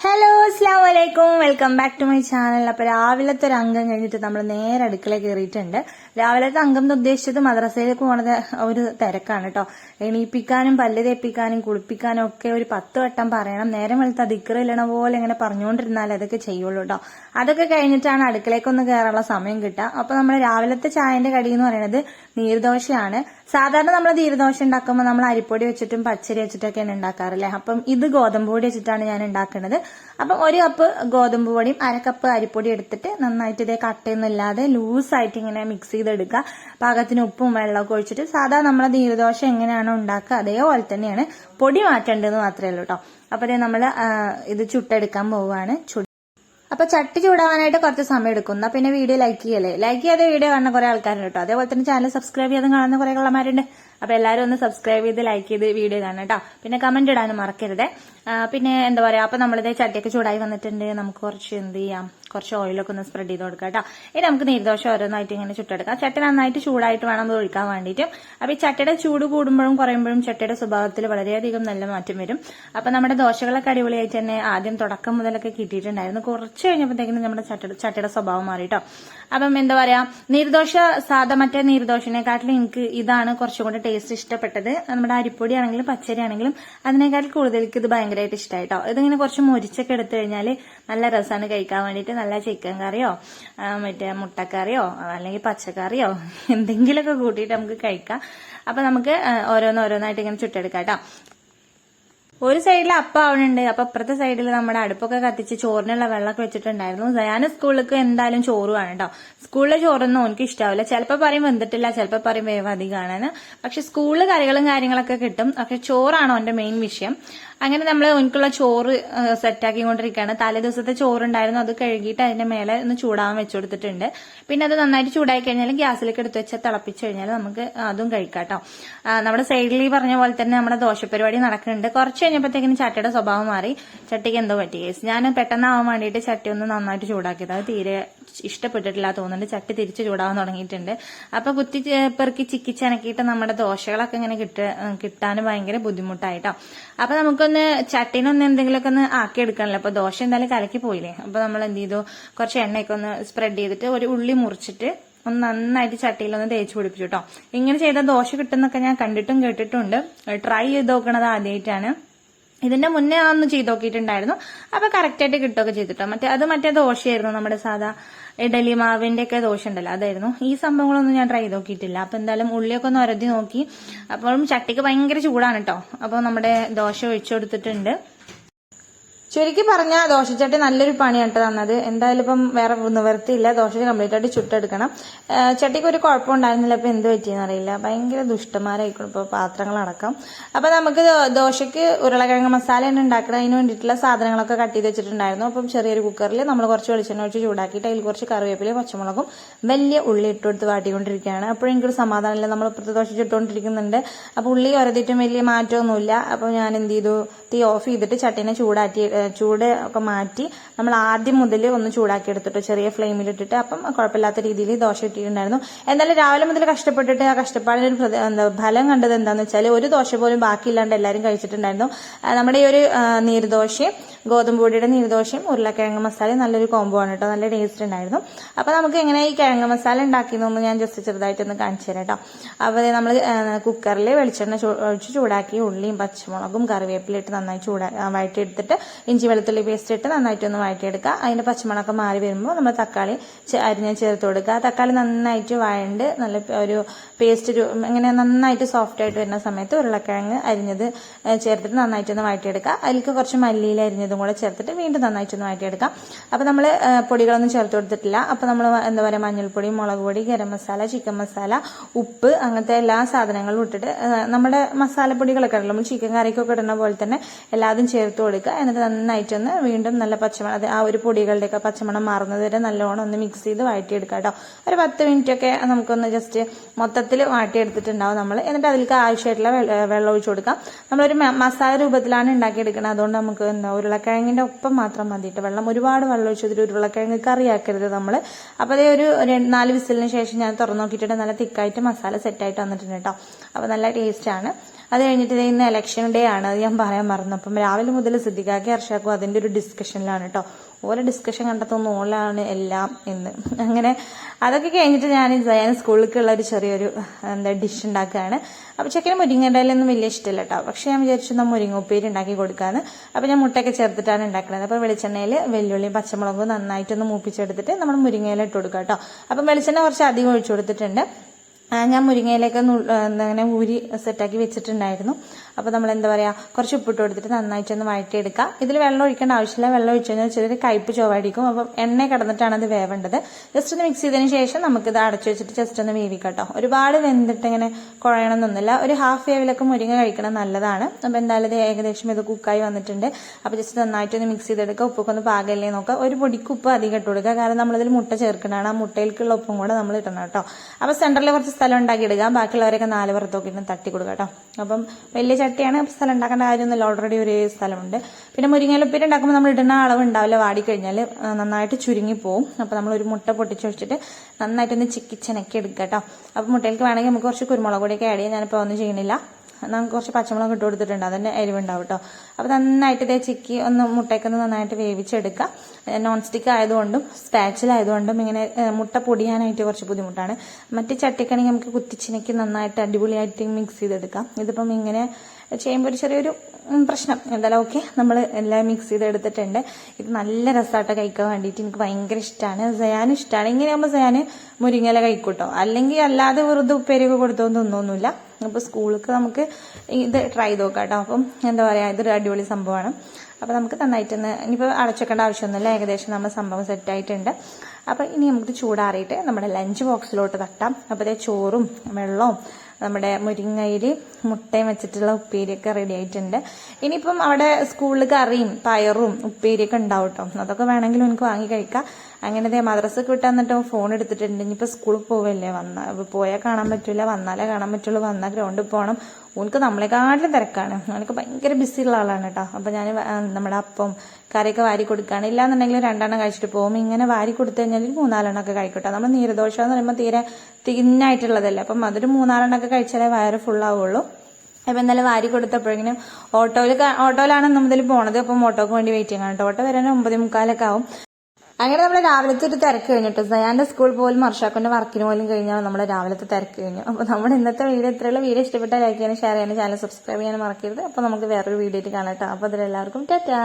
Hello അസ്ലാം വലൈക്കും welcome back to my channel അപ്പൊ രാവിലത്തെ ഒരു അംഗം കഴിഞ്ഞിട്ട് നമ്മൾ നേരെ അടുക്കള കയറിയിട്ടുണ്ട് രാവിലത്തെ അംഗം എന്ന് ഉദ്ദേശിച്ചത് മദ്രസയിലേക്ക് പോണത് ഒരു തിരക്കാണ് കേട്ടോ എണീപ്പിക്കാനും പല്ല് തേപ്പിക്കാനും കുളിപ്പിക്കാനും ഒക്കെ ഒരു പത്ത് വട്ടം പറയണം. നേരം വെളുത്ത ദിക്കറില്ലണ പോലെ ഇങ്ങനെ പറഞ്ഞുകൊണ്ടിരുന്നാൽ അതൊക്കെ ചെയ്യുള്ളൂ കേട്ടോ അതൊക്കെ കഴിഞ്ഞിട്ടാണ് അടുക്കളയ്ക്കൊന്ന് കയറാനുള്ള സമയം കിട്ടുക. അപ്പൊ നമ്മൾ രാവിലത്തെ ചായന്റെ കടി എന്ന് പറയുന്നത് നീർദോശയാണ്. സാധാരണ നമ്മൾ നീർദോശ ഉണ്ടാക്കുമ്പോൾ നമ്മൾ അരിപ്പൊടി വെച്ചിട്ടും പച്ചരി വെച്ചിട്ടൊക്കെയാണ് ഉണ്ടാക്കാറില്ലേ അപ്പം ഇത് ഗോതമ്പ് പൊടി വെച്ചിട്ടാണ് ഞാൻ ഉണ്ടാക്കുന്നത് അപ്പം ഒരു കപ്പ് ഗോതമ്പ് പൊടിയും അര കപ്പ് അരിപ്പൊടി എടുത്തിട്ട് നന്നായിട്ട് ഇതേ കട്ടയൊന്നുമില്ലാതെ ലൂസായിട്ട് ഇങ്ങനെ മിക്സ് ചെയ്തെടുക്കുക. പാകത്തിന് ഉപ്പും വെള്ളമൊക്കെ ഒഴിച്ചിട്ട് സാധാ നമ്മളെ ദീർഘദോഷം എങ്ങനെയാണോ ഉണ്ടാക്കുക അതേപോലെ തന്നെയാണ് പൊടി മാറ്റേണ്ടതെന്ന് മാത്രമേ ഉള്ളൂ കേട്ടോ അപ്പൊ ദേ നമ്മൾ ഇത് ചുട്ടെടുക്കാൻ പോവുകയാണ്. അപ്പൊ ചട്ടി ചൂടാവാനായിട്ട് കുറച്ച് സമയം എടുക്കുന്നു പിന്നെ വീഡിയോ ലൈക്ക് ചെയ്യല്ലേ? ലൈക്ക് ചെയ്യാതെ വീഡിയോ കാണുന്ന കുറെ ആൾക്കാരുണ്ട് കേട്ടോ അതേപോലെ തന്നെ ചാനൽ സബ്സ്ക്രൈബ് ചെയ്ത് കാണുന്ന കുറെ കള്ളന്മാരുണ്ട് അപ്പൊ എല്ലാവരും ഒന്ന് സബ്സ്ക്രൈബ് ചെയ്ത് ലൈക്ക് ചെയ്ത് വീഡിയോ കാണണം കേട്ടോ പിന്നെ കമന്റ് ഇടാനും മറക്കരുത്. പിന്നെ എന്താ പറയാ അപ്പൊ നമ്മളിത് ചട്ടിയൊക്കെ ചൂടായി വന്നിട്ടുണ്ട്. നമുക്ക് കുറച്ച് എന്ത് ചെയ്യാം? കുറച്ച് ഓയിലൊക്കെ ഒന്ന് സ്പ്രെഡ് ചെയ്ത് കൊടുക്കാം കേട്ടോ. ഇനി നമുക്ക് നീർദോശ ഓരോന്നായിട്ട് ഇങ്ങനെ ചുട്ടെടുക്കാം. ചട്ടി നന്നായിട്ട് ചൂടായിട്ട് വേണം അത് ഒഴിക്കാൻ വേണ്ടിയിട്ട്. അപ്പൊ ഈ ചട്ടിയുടെ ചൂട് കൂടുമ്പോഴും കുറയുമ്പോഴും ചട്ടിയുടെ സ്വഭാവത്തിൽ വളരെയധികം നല്ല മാറ്റം വരും. അപ്പൊ നമ്മുടെ ദോശകളൊക്കെ അടിപൊളിയായിട്ട് തന്നെ ആദ്യം തുടക്കം മുതലൊക്കെ കിട്ടിയിട്ടുണ്ടായിരുന്നു. കുറച്ച് കഴിഞ്ഞപ്പോഴത്തേക്കും നമ്മുടെ ചട്ടിയുടെ ചട്ടിയുടെ സ്വഭാവം മാറി അപ്പം എന്താ പറയാ നീർദോശ സാധാ മറ്റേ നീർദോശനെക്കാട്ടിലും എനിക്ക് ഇതാണ് കുറച്ചും കൂടെ ടേസ്റ്റ് ഇഷ്ടപ്പെട്ടത്. നമ്മുടെ അരിപ്പൊടി ആണെങ്കിലും പച്ചരി ആണെങ്കിലും അതിനേക്കാൾ കൂടുതൽ ഇത് ഭയങ്കരമായിട്ട് ഇഷ്ടമായിട്ടോ ഇതിങ്ങനെ കുറച്ച് മുരിച്ചൊക്കെ എടുത്തു കഴിഞ്ഞാൽ നല്ല രസമാണ് കഴിക്കാൻ വേണ്ടിയിട്ട്. നല്ല ചിക്കൻ കറിയോ മറ്റേ മുട്ടക്കറിയോ അല്ലെങ്കിൽ പച്ചക്കറിയോ എന്തെങ്കിലുമൊക്കെ കൂട്ടിയിട്ട് നമുക്ക് കഴിക്കാം. അപ്പൊ നമുക്ക് ഓരോന്നോരോന്നായിട്ട് ഇങ്ങനെ ചുട്ടെടുക്കാം കേട്ടോ. ഒരു സൈഡിൽ അപ്പം ആവണുണ്ട് അപ്പൊ അപ്പുറത്തെ സൈഡിൽ നമ്മുടെ അടുപ്പൊക്കെ കത്തിച്ച് ചോറിനുള്ള വെള്ളമൊക്കെ വെച്ചിട്ടുണ്ടായിരുന്നു. ഞാൻ സ്കൂളിലേക്ക് എന്തായാലും ചോറ് വേണം കേട്ടോ സ്കൂളിലെ ചോറൊന്നും എനിക്ക് ഇഷ്ടാവില്ല. ചിലപ്പോൾ പറയും വെന്തിട്ടില്ല ചിലപ്പോൾ പറയും വേവതി അധികമാണെന്ന് പക്ഷെ സ്കൂളിൽ കറികളും കാര്യങ്ങളൊക്കെ കിട്ടും. പക്ഷെ ചോറാണോ എന്റെ മെയിൻ വിഷയം. അങ്ങനെ നമ്മൾ എനിക്കുള്ള ചോറ് സെറ്റാക്കിക്കൊണ്ടിരിക്കുകയാണ് തലേ ദിവസത്തെ ചോറുണ്ടായിരുന്നു. അത് കഴുകിയിട്ട് അതിന്റെ മേലെ ഒന്ന് ചൂടാവാൻ വെച്ചു കൊടുത്തിട്ടുണ്ട്. പിന്നെ അത് നന്നായിട്ട് ചൂടായി കഴിഞ്ഞാൽ ഗ്യാസിലേക്ക് എടുത്ത് വെച്ച് തിളപ്പിച്ചു കഴിഞ്ഞാൽ നമുക്ക് അതും കഴിക്കാം കേട്ടോ നമ്മുടെ സൈഡിൽ ഈ പറഞ്ഞ പോലെ തന്നെ നമ്മുടെ ദോശ പരിപാടി നടക്കുന്നുണ്ട്. കുറച്ച് കഴിഞ്ഞപ്പോഴത്തേക്കിനും ചട്ടിയുടെ സ്വഭാവം മാറി. ചട്ടിക്ക് എന്തോ പറ്റി കേസ് ഞാൻ പെട്ടെന്നാവാൻ വേണ്ടിയിട്ട് ചട്ടി ഒന്ന് നന്നായിട്ട് ചൂടാക്കിയത്. അത് തീരെ ഇഷ്ടപ്പെട്ടിട്ടില്ല തോന്നുന്നുണ്ട്. ചട്ടി തിരിച്ച് ചൂടാവാൻ തുടങ്ങിയിട്ടുണ്ട്. അപ്പൊ കുത്തി പെറുക്കി ചിക്കിച്ചനക്കിയിട്ട് നമ്മുടെ ദോശകളൊക്കെ ഇങ്ങനെ കിട്ട കിട്ടാൻ ഭയങ്കര ബുദ്ധിമുട്ടായിട്ടോ. അപ്പൊ നമുക്കൊന്ന് ചട്ടിനൊന്ന് എന്തെങ്കിലുമൊക്കെ ഒന്ന് ആക്കി എടുക്കണല്ലോ അപ്പൊ ദോശ എന്തായാലും കലക്കി പോയില്ലേ? അപ്പൊ നമ്മൾ എന്ത് ചെയ്തു? കുറച്ച് എണ്ണയൊക്കെ ഒന്ന് സ്പ്രെഡ് ചെയ്തിട്ട് ഒരു ഉള്ളി മുറിച്ചിട്ട് ഒന്ന് നന്നായിട്ട് ചട്ടിയിലൊന്ന് തേച്ച് പിടിപ്പിച്ചു കേട്ടോ ഇങ്ങനെ ചെയ്താൽ ദോശ കിട്ടുന്നൊക്കെ ഞാൻ കണ്ടിട്ടും കേട്ടിട്ടുണ്ട്. ട്രൈ ചെയ്ത് നോക്കണത് ആദ്യമായിട്ടാണ്. ഇതിന്റെ മുന്നേ ഒന്ന് ചെയ്ത് നോക്കിയിട്ടുണ്ടായിരുന്നു. അപ്പൊ കറക്റ്റ് ആയിട്ട് കിട്ടുകയൊക്കെ ചെയ്തിട്ടോ. മറ്റേ അത് മറ്റേ ദോശയായിരുന്നു നമ്മുടെ സാധാ ഇഡലി മാവിന്റെ ഒക്കെ ദോശ ഉണ്ടല്ലോ അതായിരുന്നു. ഈ സംഭവങ്ങളൊന്നും ഞാൻ ട്രൈ നോക്കിയിട്ടില്ല അപ്പൊ എന്തായാലും ഉള്ളിയൊക്കെ ഒന്ന് ഒരതി നോക്കി. അപ്പോഴും ചട്ടിക്ക് ഭയങ്കര ചൂടാണ് കേട്ടോ അപ്പൊ നമ്മുടെ ദോശ ഒഴിച്ചു കൊടുത്തിട്ടുണ്ട്. ചുരുക്കി പറഞ്ഞ ദോശച്ചട്ടി നല്ലൊരു പണിയാണ് ട്ടോ തന്നത്. എന്തായാലും ഇപ്പം വേറെ നിവർത്തിയില്ല. ദോശ കംപ്ലീറ്റ് ആയിട്ട് ചുട്ടെടുക്കണം. ചട്ടിക്ക് ഒരു കുഴപ്പം ഉണ്ടായിരുന്നില്ല ഇപ്പൊ എന്ത് പറ്റിയെന്ന് അറിയില്ല. ഭയങ്കര ദുഷ്ടന്മാരായിക്കോളും ഇപ്പൊ പാത്രങ്ങളടക്കം. അപ്പൊ നമുക്ക് ദോശയ്ക്ക് ഉരുളക്കിഴങ്ങ് മസാല തന്നെ ഉണ്ടാക്കണം. അതിന് വേണ്ടിയിട്ടുള്ള സാധനങ്ങളൊക്കെ കട്ട് ചെയ്ത് വെച്ചിട്ടുണ്ടായിരുന്നു. അപ്പം ചെറിയൊരു കുക്കറിൽ നമ്മൾ കുറച്ച് വെളിച്ചെണ്ണ ഒഴിച്ച് ചൂടാക്കിയിട്ട് അതിൽ കുറച്ച് കറിവേപ്പിലയും പച്ചമുളകും വലിയ ഉള്ളി ഇട്ട് കൊടുത്ത് വാട്ടിക്കൊണ്ടിരിക്കുകയാണ്. അപ്പോഴും എനിക്കൊരു സമാധാനമില്ല. നമ്മൾ ഇപ്പുറത്തെ ദോശ ചുട്ടുകൊണ്ടിരിക്കുന്നുണ്ട് അപ്പോൾ ഉള്ളി ഒരതിട്ടും വലിയ മാറ്റമൊന്നുമില്ല. അപ്പോൾ ഞാൻ എന്ത് ചെയ്തു? തീ ഓഫ് ചെയ്തിട്ട് ചട്ടിനെ ചൂടാറ്റി ചൂട് ഒക്കെ മാറ്റി നമ്മൾ ആദ്യം മുതൽ ഒന്ന് ചൂടാക്കി എടുത്തിട്ട് ചെറിയ ഫ്ലെയിമിൽ ഇട്ടിട്ട് അപ്പം കുഴപ്പമില്ലാത്ത രീതിയിൽ ദോശ ഇട്ടിട്ടുണ്ടായിരുന്നു. എന്തായാലും രാവിലെ മുതൽ കഷ്ടപ്പെട്ടിട്ട് ആ കഷ്ടപ്പാടിന് ഒരു എന്താ ഫലം കണ്ടത് എന്താണെന്ന് വെച്ചാൽ ഒരു ദോശ പോലും ബാക്കിയില്ലാണ്ട് എല്ലാവരും കഴിച്ചിട്ടുണ്ടായിരുന്നു. നമ്മുടെ ഈ ഒരു നീരുദോശയും ഗോതമ്പ് പൊടിയുടെ നീർദോശയും ഉരുളക്കിഴങ്ങ് മസാലയും നല്ലൊരു കോംബോ ആണ് കേട്ടോ നല്ല ടേസ്റ്റ് ഉണ്ടായിരുന്നു. അപ്പൊ നമുക്ക് എങ്ങനെ ഈ കിഴങ്ങ് മസാല ഉണ്ടാക്കിയെന്നൊന്ന് ഞാൻ ജസ്റ്റ് ചെറുതായിട്ടൊന്ന് കാണിച്ചു തരാം കേട്ടോ അപ്പോൾ നമ്മൾ കുക്കറിൽ വെളിച്ചെണ്ണ ഒഴിച്ച് ചൂടാക്കി ഉള്ളിയും പച്ചമുളകും കറിവേപ്പിലിട്ട് നന്നായി ചൂടാ വഴറ്റിയെടുത്തിട്ട് ഇഞ്ചി വെളുത്തുള്ളി പേസ്റ്റ് ഇട്ട് നന്നായിട്ടൊന്ന് വഴറ്റിയെടുക്കുക. അതിന്റെ പച്ചമുളകൊക്കെ മാറി വരുമ്പോൾ നമ്മൾ തക്കാളി അരിഞ്ഞ ചേർത്ത് കൊടുക്കുക. തക്കാളി നന്നായിട്ട് വഴണ്ട് നല്ല ഒരു പേസ്റ്റ് ഇങ്ങനെ നന്നായിട്ട് സോഫ്റ്റ് ആയിട്ട് വരുന്ന സമയത്ത് ഉരുളക്കിഴങ്ങ് അരിഞ്ഞത് ചേർത്തിട്ട് നന്നായിട്ടൊന്ന് വഴറ്റിയെടുക്കുക. അതിലേക്ക് കുറച്ച് മല്ലിയിൽ അരിഞ്ഞതും കൂടെ ചേർത്തിട്ട് വീണ്ടും നന്നായിട്ടൊന്ന് വഴറ്റിയെടുക്കാം അപ്പോൾ നമ്മൾ പൊടികളൊന്നും ചേർത്ത് കൊടുത്തിട്ടില്ല. അപ്പോൾ നമ്മൾ എന്താ പറയുക മഞ്ഞൾപ്പൊടി മുളക് പൊടി ഗരം മസാല ചിക്കൻ മസാല ഉപ്പ് അങ്ങനത്തെ എല്ലാ സാധനങ്ങളും ഇട്ടിട്ട് നമ്മുടെ മസാലപ്പൊടികളൊക്കെ നമ്മൾ ചിക്കൻ കറിക്കൊക്കെ ഇടുന്ന പോലെ തന്നെ എല്ലാതും ചേർത്ത് കൊടുക്കുക. എന്നിട്ട് നന്നായിട്ടൊന്ന് വീണ്ടും നല്ല പച്ചമണം അത് ആ ഒരു പൊടികളുടെയൊക്കെ പച്ചമണം മാറുന്നത് വരെ നല്ലോണം ഒന്ന് മിക്സ് ചെയ്ത് വാട്ടിയെടുക്കുക കേട്ടോ. ഒരു പത്ത് മിനിറ്റ് ഒക്കെ നമുക്കൊന്ന് ജസ്റ്റ് മൊത്തത്തിൽ വാട്ടിയെടുത്തിട്ടുണ്ടാവും നമ്മൾ എന്നിട്ട് അതിലേക്ക് ആവശ്യമായിട്ടുള്ള വെള്ള- ഒഴിച്ചു കൊടുക്കാം. നമ്മളൊരു മസാല രൂപത്തിലാണ് ഉണ്ടാക്കിയെടുക്കുന്നത്. അതുകൊണ്ട് നമുക്ക് എന്താ ഉരുളക്കിഴങ്ങിന്റെ ഒപ്പം മാത്രം മതിയിട്ട് വെള്ളം ഒരുപാട് വെള്ളം ഒഴിച്ചതിൽ ഉരുളക്കിഴങ്ങ് കറിയാക്കരുത് നമ്മൾ അപ്പോൾ അതേ ഒരു നാല് വിസിലിന് ശേഷം ഞാൻ തുറന്നു നോക്കിയിട്ട് നല്ല തിക്കായിട്ട് മസാല സെറ്റായിട്ട് വന്നിട്ടുണ്ട് കേട്ടോ. അപ്പോൾ നല്ല ടേസ്റ്റാണ് അത് കഴിഞ്ഞിട്ട് ഇന്ന് ഇലക്ഷൻ ഡേ ആണ്. അത് ഞാൻ പറയാൻ മറന്നു. അപ്പം രാവിലെ മുതൽ സിദ്ദിഖാക്കി അർഷാക്കും അതിന്റെ ഒരു ഡിസ്കഷനിലാണ് കേട്ടോ ഓരോ ഡിസ്കഷൻ കണ്ടെത്തുന്ന ഓളാണ് എല്ലാം എന്ന്. അങ്ങനെ അതൊക്കെ കഴിഞ്ഞിട്ട് ഞാൻ ഞാൻ സ്കൂളിലേക്കുള്ള ഒരു ചെറിയൊരു എന്താ ഡിഷ് ഉണ്ടാക്കുകയാണ്. അപ്പോൾ ചെക്കന് മുരിങ്ങടയിലൊന്നും വലിയ ഇഷ്ടമില്ല കേട്ടോ പക്ഷെ ഞാൻ വിചാരിച്ചു നമ്മൾ മുരിങ്ങ ഉപ്പേരി ഉണ്ടാക്കി കൊടുക്കാന്ന്. അപ്പോൾ ഞാൻ മുട്ടയൊക്കെ ചേർത്തിട്ടാണ് ഉണ്ടാക്കുന്നത് അപ്പോൾ വെളിച്ചെണ്ണയിൽ വെല്ലുള്ളിയും പച്ചമുളകും നന്നായിട്ടൊന്ന് മൂപ്പിച്ചെടുത്തിട്ട് നമ്മൾ മുരിങ്ങയിലിട്ട് കൊടുക്കാം കേട്ടോ അപ്പം വെളിച്ചെണ്ണ കുറച്ച് അധികം ഒഴിച്ചു കൊടുത്തിട്ടുണ്ട്. ഞാൻ മുരിങ്ങയിലേക്ക് അങ്ങനെ ഊരി സെറ്റാക്കി വെച്ചിട്ടുണ്ടായിരുന്നു. അപ്പോൾ നമ്മൾ എന്താ പറയുക കുറച്ച് ഉപ്പിട്ട് കൊടുത്തിട്ട് നന്നായിട്ട് നന്നായിട്ടൊന്ന് വഴറ്റിയെടുക്കുക ഇതിൽ വെള്ളം ഒഴിക്കേണ്ട ആവശ്യമില്ല. വെള്ളം ഒഴിച്ചു കഴിഞ്ഞാൽ ചെറിയൊരു കയ്പ്പ് ചൊവ്വാടിക്കും അപ്പം എണ്ണ കിടന്നിട്ടാണ് അത് വേവേണ്ടത്. ജസ്റ്റ് ഒന്ന് മിക്സ് ചെയ്തതിന് ശേഷം നമുക്കിത് അടച്ചു വെച്ചിട്ട് ജസ്റ്റ് ഒന്ന് വേവിക്കട്ടോ. ഒരുപാട് വെന്തിട്ട് ഇങ്ങനെ കുഴയണമെന്നൊന്നുമില്ല ഒരു ഹാഫ് വേവിലൊക്കെ മുരിങ്ങ കഴിക്കണം നല്ലതാണ്. അപ്പോൾ എന്തായാലും ഇത് ഏകദേശം ഇത് കുക്കായി വന്നിട്ടുണ്ട്. അപ്പോൾ ജസ്റ്റ് നന്നായിട്ട് ഒന്ന് മിക്സ് ചെയ്തെടുക്കുക. ഉപ്പൊക്കെ ഒന്ന് പാകല്ലേ നോക്കുക. ഒരു പൊടിക്ക് ഉപ്പ് അധികം ഇട്ട് കൊടുക്കുക. കാരണം നമ്മളിതിൽ മുട്ട ചേർക്കണതാണ് ആ മുട്ടയിലേക്കുള്ള ഉപ്പും കൂടെ നമ്മൾ ഇടണം കേട്ടോ. അപ്പോൾ സെന്ററിൽ കുറച്ച് സ്ഥലം ഉണ്ടാക്കി ഇടുക. ബാക്കിയുള്ളവരൊക്കെ നാല് പുറത്തൊക്കെ ഇട്ട് തട്ടി കൊടുക്കുക കേട്ടോ. അപ്പം വലിയ ചട്ടിയാണ് സ്ഥലം ഉണ്ടാക്കേണ്ട കാര്യമൊന്നുമില്ല. ഓൾറെഡി ഒരു സ്ഥലമുണ്ട്. പിന്നെ മുരിങ്ങയിലുപ്പേരി ഉണ്ടാക്കുമ്പോൾ നമ്മൾ ഇടുന്ന അളവ് ഉണ്ടാവില്ല. വാടിക്കഴിഞ്ഞാൽ നന്നായിട്ട് ചുരുങ്ങി പോവും. അപ്പോൾ നമ്മൾ ഒരു മുട്ട പൊട്ടിച്ച് വെച്ചിട്ട് നന്നായിട്ടൊന്ന് ചിക്കി എടുക്കാം എടുക്കുക കേട്ടോ. അപ്പോൾ മുട്ടയിലേക്ക് വേണമെങ്കിൽ നമുക്ക് കുറച്ച് കുരുമുളക് പൊടിയൊക്കെ ആഡ് ചെയ്യാൻ ഞാനിപ്പോൾ ഒന്നും ചെയ്യണില്ല നമുക്ക് കുറച്ച് പച്ചമുളക് ഇട്ട് കൊടുത്തിട്ടുണ്ട്. അതിന്റെ എരിവുണ്ടാവും കേട്ടോ അപ്പോൾ നന്നായിട്ട് ഇതേ ചിക്കി ഒന്ന് മുട്ടയ്ക്കൊന്ന് നന്നായിട്ട് വേവിച്ചെടുക്കുക നോൺ സ്റ്റിക്ക് ആയതുകൊണ്ടും സ്പാച്ചിലായതുകൊണ്ടും ഇങ്ങനെ മുട്ട പൊടിയാനായിട്ട് കുറച്ച് ബുദ്ധിമുട്ടാണ്. മറ്റ് ചട്ടിക്കാണെങ്കിൽ നമുക്ക് കുത്തിച്ചിനയ്ക്ക് നന്നായിട്ട് അടിപൊളിയായിട്ട് മിക്സ് ചെയ്തെടുക്കാം. ഇതിപ്പം ഇങ്ങനെ ചെയ്യുമ്പോൾ ഒരു ചെറിയൊരു പ്രശ്നം. എന്തായാലും ഓക്കെ നമ്മൾ എല്ലാം മിക്സ് ചെയ്തെടുത്തിട്ടുണ്ട്. ഇത് നല്ല രസമായിട്ട് കഴിക്കാൻ വേണ്ടിയിട്ട്. എനിക്ക് ഭയങ്കര ഇഷ്ടമാണ് സയാൻ ഇഷ്ടമാണ് ഇങ്ങനെയാകുമ്പോൾ സയാൻ മുരിങ്ങല കഴിക്കൂട്ടോ. അല്ലെങ്കിൽ അല്ലാതെ വെറുതെ ഉപ്പേരിയൊക്കെ കൊടുത്തോന്നൊന്നുമില്ല അപ്പോൾ സ്കൂളിലേക്ക് നമുക്ക് ഇത് ട്രൈ ചെയ്ത് നോക്കാം കേട്ടോ അപ്പം എന്താ പറയുക ഇതൊരു അടിപൊളി സംഭവമാണ്. അപ്പോൾ നമുക്ക് നന്നായിട്ടൊന്ന് ഇനിയിപ്പോൾ അടച്ചേക്കേണ്ട ആവശ്യമൊന്നുമില്ല. ഏകദേശം നമ്മുടെ സംഭവം സെറ്റായിട്ടുണ്ട് അപ്പോൾ ഇനി നമുക്ക് ചൂടാറിയിട്ട് നമ്മുടെ ലഞ്ച് ബോക്സിലോട്ട് തട്ടാം. അപ്പോൾ ചോറും വെള്ളവും നമ്മുടെ മുരിങ്ങയിൽ മുട്ടയും വെച്ചിട്ടുള്ള ഉപ്പേരിയൊക്കെ റെഡി ആയിട്ടുണ്ട്. ഇനിയിപ്പം അവിടെ സ്കൂളിൽ കറിയും പയറും ഉപ്പേരിയൊക്കെ ഉണ്ടാവും കേട്ടോ അതൊക്കെ വേണമെങ്കിലും എനിക്ക് വാങ്ങി കഴിക്കാം. അങ്ങനെ മദ്രസക്ക് വിട്ട് വന്നിട്ട് ഫോൺ എടുത്തിട്ടുണ്ട്. ഇനിയിപ്പോൾ സ്കൂളിൽ പോവല്ലേ? വന്ന പോയാൽ കാണാൻ പറ്റില്ല വന്നാലേ കാണാൻ പറ്റുള്ളൂ വന്നാൽ ഗ്രൗണ്ടിൽ പോകണം ഓനക്ക് നമ്മളെക്കാട്ടിലും തിരക്കാണ്. ഓനക്ക് ഭയങ്കര ഉള്ള ആളാണ് കേട്ടോ അപ്പം ഞാൻ നമ്മുടെ അപ്പം കറിയൊക്കെ വാരി കൊടുക്കുകയാണ് ഇല്ലാന്നുണ്ടെങ്കിൽ രണ്ടെണ്ണം കഴിച്ചിട്ട് പോകും. ഇങ്ങനെ വാരി കൊടുത്തു കഴിഞ്ഞാൽ ഒരു മൂന്നാലെണ്ണം ഒക്കെ കഴിക്കട്ടെ നമ്മൾ നീരദോഷം എന്ന് പറയുമ്പോൾ തീരെ തിന്നായിട്ടുള്ളതല്ലേ. അപ്പം അതൊരു മൂന്നാലെണ്ണം ഒക്കെ കഴിച്ചാലേ വയറ് ഫുൾ ആവുള്ളൂ അപ്പം എന്തായാലും വാരി കൊടുത്തപ്പോഴെങ്കിലും ഓട്ടോയിൽ ഓട്ടോയിലാണ് മുതൽ പോണത്. അപ്പം ഓട്ടോക്ക് വേണ്ടി വെയിറ്റ് ചെയ്യണം കേട്ടോ. ഓട്ടോ വരാൻ ഒമ്പത് മുക്കാലൊക്കെ ആവും. അങ്ങനെ നമ്മൾ രാവിലത്തെ ഒരു തിരക്ക് കഴിഞ്ഞിട്ട് സയാന്റെ സ്കൂൾ പോലും വർഷാക്കൊണ്ട് വർക്കിന് പോലും കഴിഞ്ഞാൽ നമ്മുടെ രാവിലത്തെ തിരക്ക് കഴിഞ്ഞു. അപ്പോൾ നമ്മുടെ ഇന്നത്തെ വീഡിയോ ഇത്രയുള്ള. വീഡിയോ ഇഷ്ടപ്പെട്ട ലൈക്ക് ചെയ്യാനും ഷെയർ ചെയ്യാനും ചാനൽ സബ്സ്ക്രൈബ് ചെയ്യാനും മറക്കരുത്. അപ്പോൾ നമുക്ക് വേറൊരു വീഡിയോ ആയിട്ട് കാണാം കേട്ടോ. അപ്പോൾ അതിലെല്ലാവർക്കും ടാറ്റാ.